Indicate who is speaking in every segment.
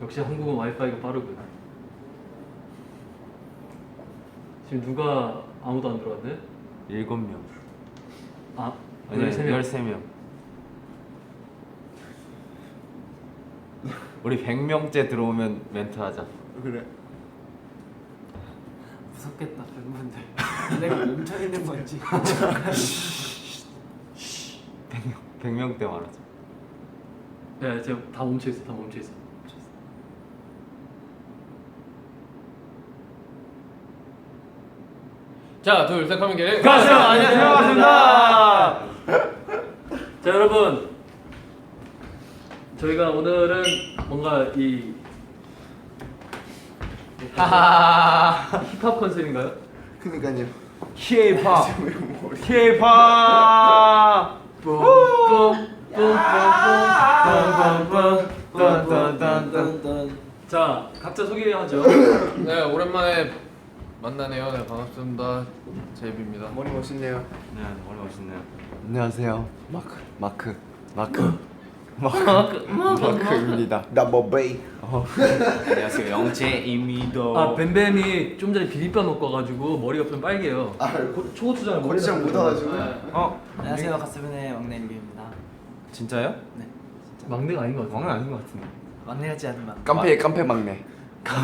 Speaker 1: 역시 한국은 와이파이가 빠르군. 지금 누가 아무도 안 들어왔네?
Speaker 2: 일곱 명.
Speaker 1: 아,
Speaker 2: 아니
Speaker 1: 13명.
Speaker 2: 13명. 우리 100명째 들어오면 멘트 하자.
Speaker 3: 그래.
Speaker 4: 무섭겠다 팬분들. 내가 멈춰 있는 건지.
Speaker 2: 100명, 100명 때 말하자.
Speaker 1: 네, 지금 다 멈춰 있어, 다 멈춰 있어.
Speaker 5: 자, 둘, 셋 하면 게.
Speaker 2: 가세요. 안녕하세요. 반갑습니다.
Speaker 1: 자, 여러분. 저희가 오늘은 뭔가 이. 힙합 컨셉인가요?
Speaker 3: 그니까요.
Speaker 2: K-pop. K-pop. 딴딴딴딴.
Speaker 1: 자, 각자 소개하죠.
Speaker 5: 네, 오랜만에 만나네요. 네, 반갑습니다. 제이비입니다.
Speaker 3: 머리 멋있네요.
Speaker 2: 네, 머리 멋있네요.
Speaker 3: 안녕하세요. 마크. 마크. 마크. 마크. 마크입니다. 더블 베이.
Speaker 2: 안녕하세요. 영재입니다.
Speaker 1: 아, 뱀뱀이 좀 전에 비빔밥 먹고 와가지고 머리가 좀 빨개요.
Speaker 3: 아,
Speaker 1: 고- 초고추장을 머리에
Speaker 3: 고추장
Speaker 1: 닦고
Speaker 3: 묻어가지고.
Speaker 1: 네.
Speaker 2: 어,
Speaker 4: 안녕하세요 가스분의 막내 유기입니다.
Speaker 2: 진짜요?
Speaker 4: 네.
Speaker 1: 막내가 아닌 것 같아.
Speaker 2: 왕은 아닌 것 같은데.
Speaker 4: 막내하지 않은 막.
Speaker 3: 깜패 깜패 막내.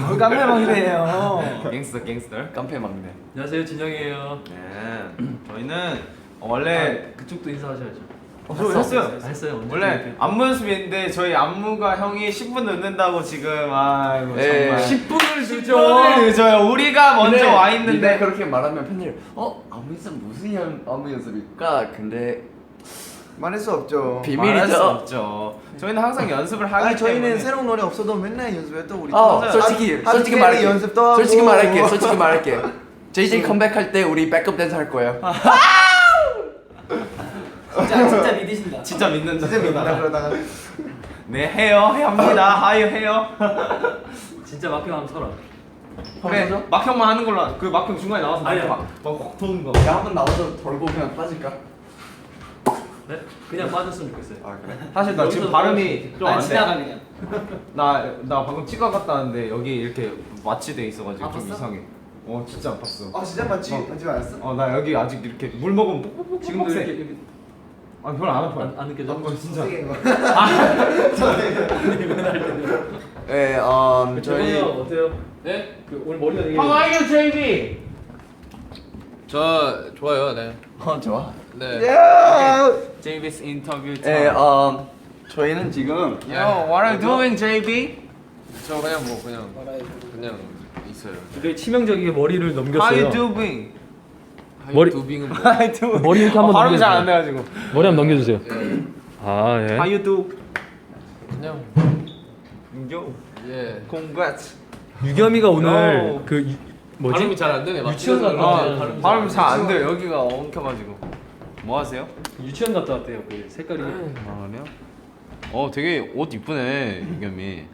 Speaker 4: 뭘 깜패 막내예요.
Speaker 2: 갱스터 갱스터.
Speaker 3: 깜패 막내.
Speaker 1: 안녕하세요, 진영이에요.
Speaker 2: 네. 저희는 원래
Speaker 1: 아, 그쪽도 인사하셔야죠.
Speaker 2: 어, 저 했어요.
Speaker 1: 아, 했어요. 언제
Speaker 2: 원래
Speaker 1: 이렇게.
Speaker 2: 안무 연습인데 저희 안무가 형이 10분 늦는다고 지금 아이고
Speaker 3: 예.
Speaker 2: 정말
Speaker 1: 10분을
Speaker 2: 10분을 늦어요. 우리가 먼저
Speaker 6: 근데
Speaker 2: 와 있는데
Speaker 6: 그렇게 말하면 팬들 어 아무 연습 무슨 연, 아무 연습일까? 근데
Speaker 3: 말할 수 없죠.
Speaker 6: 비밀이죠.
Speaker 2: 말할 수 없죠. 저희는 항상 연습을 하기
Speaker 3: 아니 저희는
Speaker 2: 때문에
Speaker 3: 새로운 노래 없어도 맨날 연습했던 우리.
Speaker 6: 어
Speaker 2: 맞아요.
Speaker 6: 솔직히
Speaker 3: 한-
Speaker 6: 솔직히
Speaker 3: 한
Speaker 6: 말할게
Speaker 3: 캐리 연습도 하고.
Speaker 6: 솔직히 말할게 솔직히 말할게 JJ 컴백할 때 우리 백업 댄서 할 거예요
Speaker 4: 진짜 진짜 믿으신다.
Speaker 2: 진짜 믿는다.
Speaker 3: 진짜 믿나 그러다가.
Speaker 2: 네 해요 합니다 하요 해요.
Speaker 1: 진짜 막혀 한번 쳐라.
Speaker 2: 그래 막형만 하는 걸로 하- 그 막형 중간에 나와서
Speaker 1: 아니야.
Speaker 2: 막막 도는 거.
Speaker 6: 야 한번 나와서 돌고 그냥 빠질까?
Speaker 1: 네? 그냥 빠졌으면 좋겠어요.
Speaker 6: 아 그래?
Speaker 2: 사실 나 지금 발음이 좀
Speaker 4: 안
Speaker 2: 안 돼.
Speaker 4: 지나가 그냥.
Speaker 2: 나, 나 방금 치과 갔다 왔는데 여기 이렇게 마취돼 있어가지고 좀
Speaker 4: 아팠어?
Speaker 2: 이상해. 어 진짜 아팠어.
Speaker 3: 아 진짜 맞지?
Speaker 2: 어.
Speaker 3: 맞지 않았어?
Speaker 2: 어 나 여기 아직 이렇게 물 먹으면 뽁뽁뽁
Speaker 1: 지금도
Speaker 2: 세.
Speaker 1: 이렇게, 이렇게
Speaker 2: 아 별로 안 아파요.
Speaker 1: 안, 안 느껴져?
Speaker 2: 어, 진짜.
Speaker 6: 네, 음,
Speaker 1: 저희
Speaker 6: 저희
Speaker 1: 어때요?
Speaker 5: 네?
Speaker 1: 그 오늘 머리가 되게
Speaker 2: How are you, JB?
Speaker 5: 저 좋아요. 네.
Speaker 6: 어 좋아.
Speaker 5: 네.
Speaker 2: JB's 인터뷰
Speaker 6: 네, 음, 저희는 지금
Speaker 5: 예.
Speaker 2: Yo, what are you doing, JB?
Speaker 5: 저 그냥 뭐 그냥 그냥 있어요.
Speaker 1: 되게 치명적이게 머리를
Speaker 2: How
Speaker 1: 넘겼어요.
Speaker 2: you doing?
Speaker 1: 머리-
Speaker 5: 두빙은 뭐?
Speaker 2: How you doing?
Speaker 1: 머리 이렇게 한번
Speaker 2: 어, 발음이
Speaker 1: 넘겨주세요.
Speaker 2: 잘안 돼가지고.
Speaker 1: 머리 한번 넘겨주세요.
Speaker 5: 예.
Speaker 1: 아 예.
Speaker 2: How you do?
Speaker 5: 그냥
Speaker 2: Yo,
Speaker 5: 예.
Speaker 2: congrats.
Speaker 1: 유겸이가 오늘. 그 유, 뭐지?
Speaker 5: 발음이 잘 안 되네.
Speaker 1: 유치원 갔다
Speaker 5: 거.
Speaker 2: 아, 발음 잘 안 돼. 여기가 엉켜가지고. 뭐 하세요?
Speaker 1: 유치원 갔다 왔대요. 그 색깔이.
Speaker 2: 아 그래요? 어 되게 옷 이쁘네 유겸이.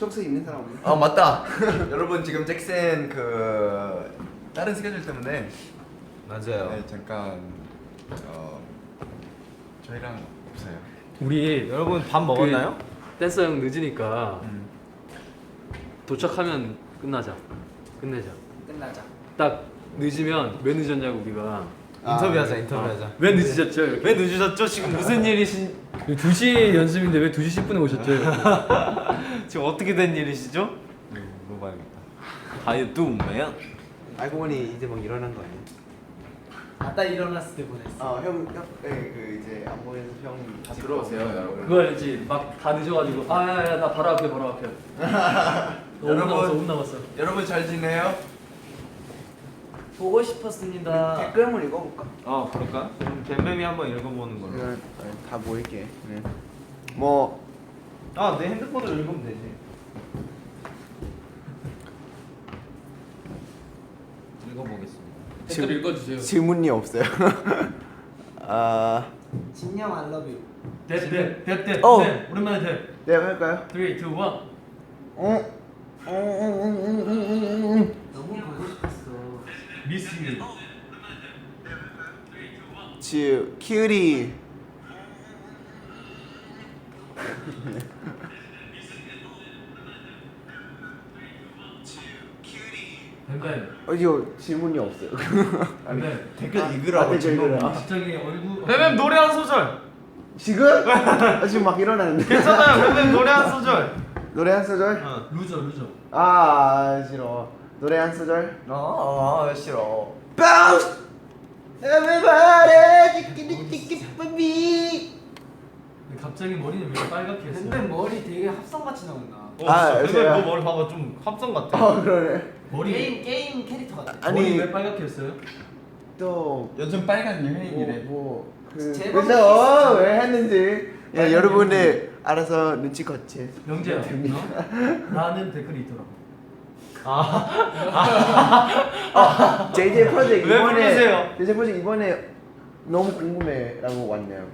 Speaker 3: 평소에 입는 사람 없나?
Speaker 6: 아 맞다. 여러분 지금 잭슨 그 다른 스케줄 때문에
Speaker 2: 맞아요.
Speaker 6: 네, 잠깐 어 저희랑 없어요.
Speaker 1: 우리
Speaker 2: 여러분 밥 먹었나요?
Speaker 1: 댄서 형 늦으니까
Speaker 6: 음.
Speaker 1: 도착하면 끝나자. 끝내자.
Speaker 4: 끝나자.
Speaker 1: 딱 늦으면 왜 늦었냐고 우리가.
Speaker 2: 인터뷰하자 인터뷰하자.
Speaker 1: 왜 늦으셨죠?
Speaker 2: 왜 늦으셨죠? 지금 무슨 일이신?
Speaker 1: 2시 연습인데 왜 2시 10분에 오셨죠?
Speaker 2: 지금 어떻게 된 일이시죠? 음, 물어봐야겠다. You do, man?
Speaker 3: 알고 보니 이제 막 일어난 거 아니야?
Speaker 4: 아따 일어났을 때 보냈어.
Speaker 3: 아, 형, 형, 네, 그 이제 안보에서
Speaker 6: 형다 들어오세요, 여러분.
Speaker 1: 그거 알지? 막 다 늦어가지고 아야야 나 바로 앞에 바로 앞에 5분
Speaker 6: 여러분.
Speaker 1: 남았어 5분 남았어
Speaker 6: 여러분 잘 지내요?
Speaker 4: 보고 싶었습니다.
Speaker 3: 댓글 한번 읽어볼까?
Speaker 2: 어 그럴까? 그럼 뱀뱀이 한번 읽어보는 걸로.
Speaker 3: 이거 다 모일게. 네. 뭐
Speaker 2: 아내 핸드폰으로 읽으면 되지. 읽어보겠습니다.
Speaker 5: 댓글 읽어주세요.
Speaker 3: 질문이 없어요. 아,
Speaker 4: 진영 I love you.
Speaker 1: 됐됐됐됐
Speaker 3: 어.
Speaker 1: 네, 오랜만에 됐
Speaker 3: 네, 할까요?
Speaker 1: 3, 2, 1
Speaker 3: 어? 어, 어, 어, 어, 어, 어, 어.
Speaker 1: 미스미
Speaker 3: 지 키우리
Speaker 1: 뱀뱀
Speaker 3: 어, 질문이 없어요.
Speaker 1: 아니, 뱀뱀
Speaker 6: 댓글
Speaker 3: 아,
Speaker 6: 읽으라고
Speaker 3: 아,
Speaker 6: 네, 네,
Speaker 3: 댓글 네,
Speaker 1: 갑자기 얼굴
Speaker 2: 뱀뱀 노래 한 소절
Speaker 3: 지금? 아, 지금 막 일어나는데.
Speaker 2: 괜찮아요 뱀뱀 노래 한 소절
Speaker 3: 노래 한 소절?
Speaker 1: 어, 루저 루저
Speaker 3: 아, 아 싫어. 노래 한 소절.
Speaker 6: 아, 아 싫어.
Speaker 3: Bounce. Everybody, ticky baby.
Speaker 1: 근데 갑자기 머리는 왜 빨갛게 했어?
Speaker 4: 뱀뱀 머리 되게 합성같이 나온다.
Speaker 2: 어,
Speaker 3: 아,
Speaker 2: 진짜
Speaker 3: 제가-
Speaker 2: 너 머리 봐봐 좀 합성 같아.
Speaker 3: 어 그러네.
Speaker 1: 머리
Speaker 4: 게임 게임 캐릭터 같아.
Speaker 3: 아니
Speaker 1: 머리 왜 빨갛게 했어요?
Speaker 3: 또
Speaker 6: 요즘 빨간 유행이래.
Speaker 3: 뭐그
Speaker 4: 제법
Speaker 3: 그래서 왜 했는지 야 여러분들 알아서 눈치껏지.
Speaker 1: 영재야 너? 나는 댓글이 있더라고
Speaker 3: JJ 프로젝트
Speaker 2: 왜
Speaker 3: 이번에
Speaker 2: 부르세요?
Speaker 3: JJ 프로젝트 이번에 너무 궁금해라고 왔네요.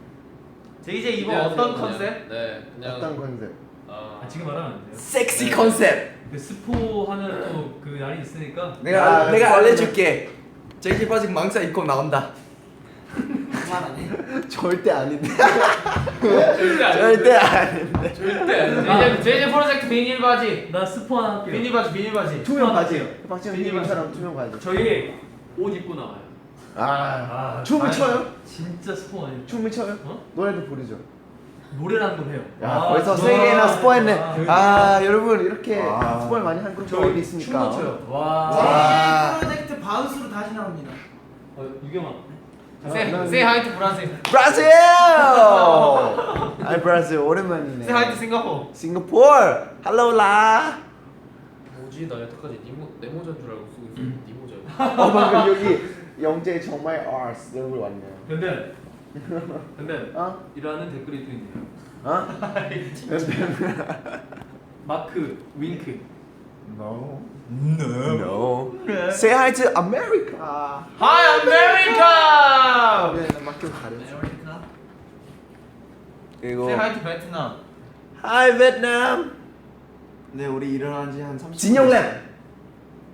Speaker 2: 제이제 이번
Speaker 5: 네,
Speaker 2: 어떤 컨셉?
Speaker 5: 네, 그냥
Speaker 3: 어떤 컨셉?
Speaker 5: 어,
Speaker 1: 아 지금 말하면 안 돼요
Speaker 6: 섹시 컨셉.
Speaker 1: 그 스포하는 또 그 날이 있으니까
Speaker 6: 내가
Speaker 3: 아,
Speaker 6: 알- 내가 알려줄게. JJ 빠진 망사 입고 나온다.
Speaker 4: 그만 안 해.
Speaker 3: 절대 아닌데.
Speaker 5: 절대 안
Speaker 3: 절대 아닌데.
Speaker 5: 절대 안 돼.
Speaker 2: 제이제 제이제 프로젝트 비닐 바지.
Speaker 1: 나 스포 하나 할게요
Speaker 2: 비닐 바지 비닐 바지.
Speaker 3: 투명 바지. 박지영
Speaker 1: 비닐
Speaker 3: 님처럼 투명 바지.
Speaker 1: 저희 옷 입고 나와요
Speaker 3: 아,
Speaker 1: 아,
Speaker 3: 춤을
Speaker 1: 아니,
Speaker 3: 춰요?
Speaker 1: 진짜 스포 아니에요
Speaker 3: 춤을 춰요?
Speaker 1: 어?
Speaker 3: 노래도 부르죠.
Speaker 1: 걸 해요
Speaker 3: 야,
Speaker 1: 아,
Speaker 3: 벌써. 세 개나 스포했네.
Speaker 1: 아,
Speaker 3: 아, 여러분 이렇게
Speaker 6: 아.
Speaker 3: 스포를 많이 한 그룹 어디 있습니까?
Speaker 1: 춤도 춰요 와
Speaker 3: 와.
Speaker 4: 프로젝트 바운스로 다시 나옵니다.
Speaker 1: 어, 유경아
Speaker 2: 세 세이 하이 투 브라질.
Speaker 3: 브라질! 아, 브라질 오랜만이네.
Speaker 2: 세이 하이 투 싱가포르.
Speaker 3: 싱가포르. 할로라.
Speaker 5: 뭐지? 나 여태까지 니모 네모전 줄 알고 쓰고 있었는데 니모전.
Speaker 3: 어 방금 여기 영재 정말 아스 여기 왔네요.
Speaker 1: 뱀뱀 뱀뱀
Speaker 3: 어?
Speaker 1: 이라는 댓글이 또 있네요
Speaker 3: 어?
Speaker 1: 마크 윙크
Speaker 6: No. No.
Speaker 3: Say hi to America.
Speaker 2: 하이 아메리카.
Speaker 3: 네, 나 맡겨 가렸어. 그리고
Speaker 2: 세이 하이 투 베트남.
Speaker 3: Hi Vietnam.
Speaker 6: 네, 우리 일어난 지한 30분.
Speaker 3: 진영랩.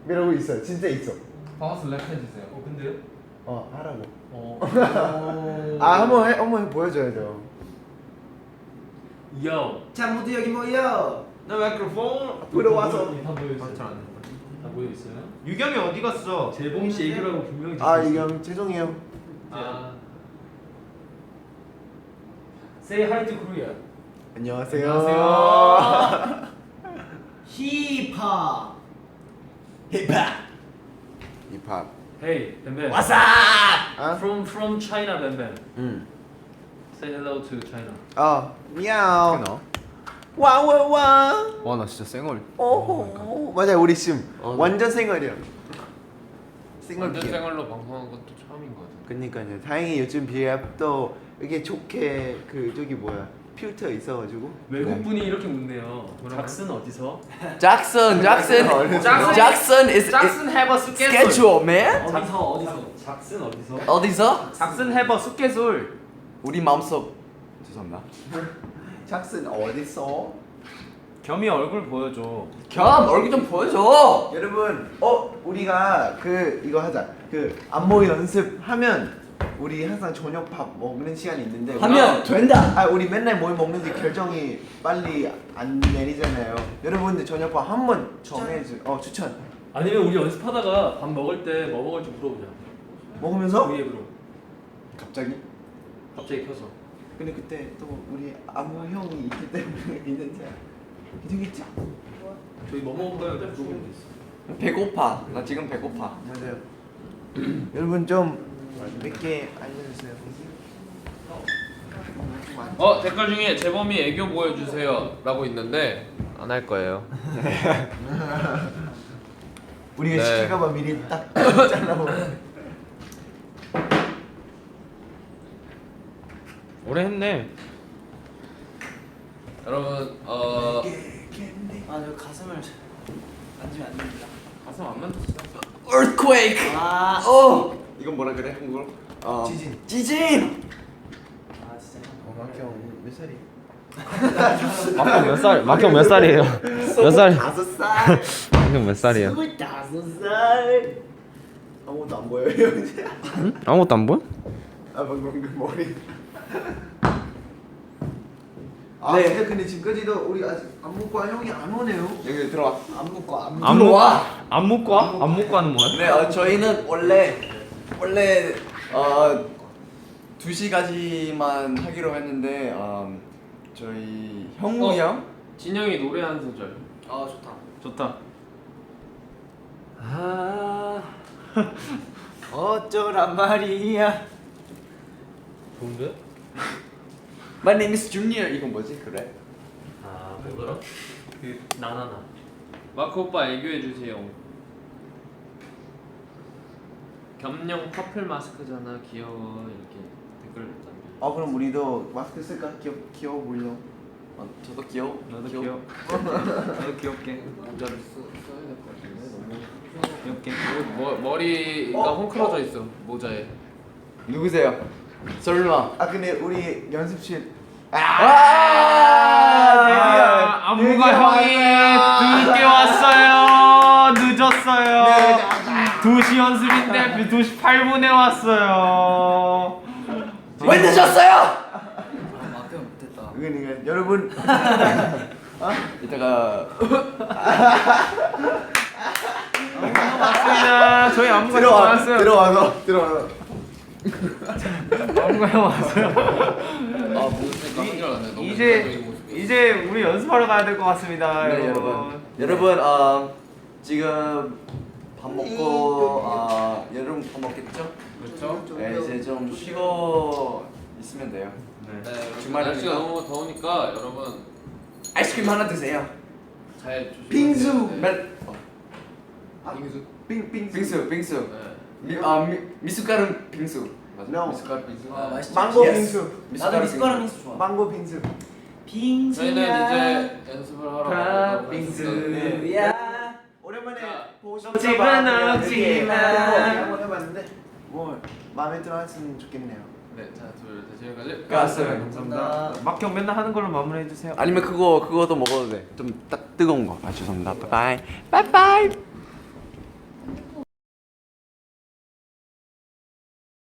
Speaker 3: 이러고 있어. 진짜 있어.
Speaker 2: 바운스 랩 해주세요.
Speaker 1: 어 근데요?
Speaker 3: 어 하라고.
Speaker 1: 어
Speaker 3: 아 한번 해, 한번 해 보여줘야죠.
Speaker 4: 요자 모두 여기 모여.
Speaker 2: 나 마이크로폰.
Speaker 3: 앞으로 와서.
Speaker 1: 다 모여 있어요
Speaker 6: 잘안 돼.
Speaker 1: 다 모여 있어요
Speaker 2: 유경이 어디 갔어?
Speaker 1: 재봉 씨 얘기라고 분명히
Speaker 3: 아
Speaker 1: 있어요.
Speaker 3: 이경 죄송해요.
Speaker 5: 아,
Speaker 1: Say hi to Korea
Speaker 3: 안녕하세요.
Speaker 4: 힙합.
Speaker 6: 힙합.
Speaker 3: 힙합.
Speaker 1: Hey 뱀뱀
Speaker 6: 와사.
Speaker 3: 아?
Speaker 1: From from China 뱀뱀
Speaker 3: 응.
Speaker 1: Say hello to China
Speaker 3: 어 미야오.
Speaker 6: 너.
Speaker 3: 와와와.
Speaker 6: 와, 나 진짜 쌩얼.
Speaker 3: 오호. 맞아요 우리 지금
Speaker 6: 어, 네.
Speaker 3: 완전 생얼이야. 생얼
Speaker 5: 완전. 생활로 방송한 것도 처음인 것 같아.
Speaker 3: 그니까요. 다행히 요즘 또 이게 좋게 그 저기 뭐야 필터 있어가지고.
Speaker 1: 외국 분이 이렇게 묻네요 작슨 어디서?
Speaker 6: 잭슨, 잭슨.
Speaker 2: 잭슨.
Speaker 6: 잭슨 is
Speaker 2: 잭슨 해버 스케줄.
Speaker 6: schedule, man.
Speaker 4: 어디서 어디서?
Speaker 1: 작슨 어디서?
Speaker 6: 어디서?
Speaker 2: 잭슨 해버 스케줄.
Speaker 6: 우리 마음속. 죄송합니다.
Speaker 3: jak슨 어딨어?
Speaker 2: 겸이 얼굴 보여줘.
Speaker 6: 겸 얼굴 좀 보여줘.
Speaker 3: 여러분, 어 우리가 그 이거 하자. 그 안무 연습하면 우리 항상 저녁 밥 먹는 시간이 있는데
Speaker 6: 하면 된다.
Speaker 3: 아 우리 맨날 뭘 먹는지 결정이 빨리 안 내리잖아요. 여러분들 저녁 밥 한 번 정해주. 어 추천.
Speaker 1: 아니면 우리 연습하다가 밥 먹을 때 뭐 먹을지 물어보자
Speaker 3: 먹으면서
Speaker 1: V앱으로
Speaker 3: 갑자기.
Speaker 1: 갑자기 켜서
Speaker 3: 근데 그때 또 우리 안무 형이 있기 때문에 있는지 괜찮겠지?
Speaker 1: 저희 뭐 먹을까요?
Speaker 6: 배고파. 나 지금 배고파.
Speaker 3: 맞아요. 여러분 좀 몇 개 알려주세요.
Speaker 5: 어 댓글 중에 재범이 애교 보여주세요라고 있는데 안 할 거예요.
Speaker 3: 우리가
Speaker 5: 네.
Speaker 3: 시킬까봐 미리 딱 잘라버.
Speaker 2: 오래 했네.
Speaker 5: 여러분 어
Speaker 4: 아 저 가슴을 만지면 안 됩니다.
Speaker 5: 가슴 안 만졌어.
Speaker 6: Earthquake.
Speaker 4: 아.
Speaker 6: 어. 이건 뭐라 그래 한국어로? 어.
Speaker 3: 지진.
Speaker 6: 지진.
Speaker 4: 아 진짜.
Speaker 3: 어, 막형 몇 살이?
Speaker 2: 막형 몇 살? 막형 몇 살이에요? 몇 살?
Speaker 3: 다섯 살.
Speaker 2: 막형 몇 살이에요?
Speaker 3: 스물다섯 살. 아무것도 안 보여요 이제.
Speaker 2: 아무것도 안 보여?
Speaker 3: 아 방금 그 머리. 아
Speaker 6: 네.
Speaker 3: 진짜 근데 지금까지도 우리 아직 안무과 형이 안 오네요.
Speaker 6: 여기 들어와.
Speaker 4: 안 묶어
Speaker 2: 안안
Speaker 6: 들어와.
Speaker 2: 안 먹고 와? 안 먹고 하는 뭐야?
Speaker 6: 네, 어, 저희는 원래 원래 어 2시까지만 하기로 했는데 음, 저희 형우
Speaker 5: 어.
Speaker 6: 형
Speaker 5: 진영이 노래 한 소절.
Speaker 4: 아 좋다
Speaker 2: 좋다.
Speaker 4: 아 어쩌란 말이야
Speaker 1: 좋은데?
Speaker 6: My name is Junior 이건 뭐지? 그래?
Speaker 1: 아 뭐더라? 그 나나나.
Speaker 5: 마크 오빠 애교해 주세요. 겸용 퍼플 마스크잖아 귀여워 이렇게 댓글 남겨.
Speaker 3: 아 그럼 우리도 마스크 쓸까? 귀여 귀여워 보이려.
Speaker 6: 어, 저도 귀여워.
Speaker 2: 나도 귀여. 나도 귀엽게.
Speaker 5: 모자를 써, 써야 될 것 같은데 너무.
Speaker 2: 귀엽게.
Speaker 5: 뭐, 머리가
Speaker 3: 어?
Speaker 5: 헝클어져 있어 모자에.
Speaker 6: 누구세요? 설마.
Speaker 3: 아 근데 우리 연습실
Speaker 6: 아!
Speaker 2: 아, 안무가 형이 늦게 왔어요. 늦었어요. 2시 연습인데 2시 8분에 왔어요.
Speaker 6: 왜 늦었어요?
Speaker 4: 아 마크 못했다
Speaker 3: 그러니까 여러분
Speaker 6: 이따가
Speaker 2: 맞습니다. 저희 안무가 형
Speaker 3: 들어와
Speaker 2: 왔어요.
Speaker 3: 들어와서 들어와서
Speaker 2: 형 왔어요.
Speaker 5: 아 모습이 깜짝 놀랐네. 너무
Speaker 2: 이제. 이제 우리 연습하러 가야 될 것 같습니다,
Speaker 6: 네 여러분. 여러분 어, 지금 밥 먹고 어, 여러분 밥 먹겠죠?
Speaker 5: 그렇죠?
Speaker 6: 네 이제 좀 쉬고 있으면 돼요.
Speaker 5: 네,
Speaker 6: 주말이니까.
Speaker 5: 날씨가 너무 더우니까 여러분
Speaker 6: 아이스크림 하나 드세요.
Speaker 5: 잘 조심하세요.
Speaker 3: 빙수!
Speaker 5: 네.
Speaker 6: 멜 어,
Speaker 5: 빙수.
Speaker 3: 빙빙
Speaker 6: 빙수 빙수.
Speaker 5: 네.
Speaker 6: 미, 아 미, 미숫가루 빙수.
Speaker 5: 맞아.
Speaker 3: No.
Speaker 5: 미숫가루 빙수.
Speaker 4: 아 맛있지
Speaker 3: 망고
Speaker 6: Yes.
Speaker 3: 빙수
Speaker 4: 나도 미숫가루 빙수 좋아
Speaker 3: 망고 빙수
Speaker 4: 빙수야
Speaker 5: 저희는 이제 연습을 하러 가도록 하겠습니다.
Speaker 4: 야
Speaker 3: 오랜만에
Speaker 5: 자,
Speaker 3: 보고 싶다
Speaker 2: 집은 없지만.
Speaker 3: 한번 해봤는데 뭐 마음에 들어 했으면 좋겠네요
Speaker 5: 네, 자, 둘, 셋, 지금까지
Speaker 6: 가슴.
Speaker 2: 감사합니다. 막형 맨날 하는 걸로 마무리해 주세요.
Speaker 6: 아니면 그거 그거도 먹어도 돼. 좀 딱 뜨거운 거. 아 죄송합니다. 바이바이. 바이바이.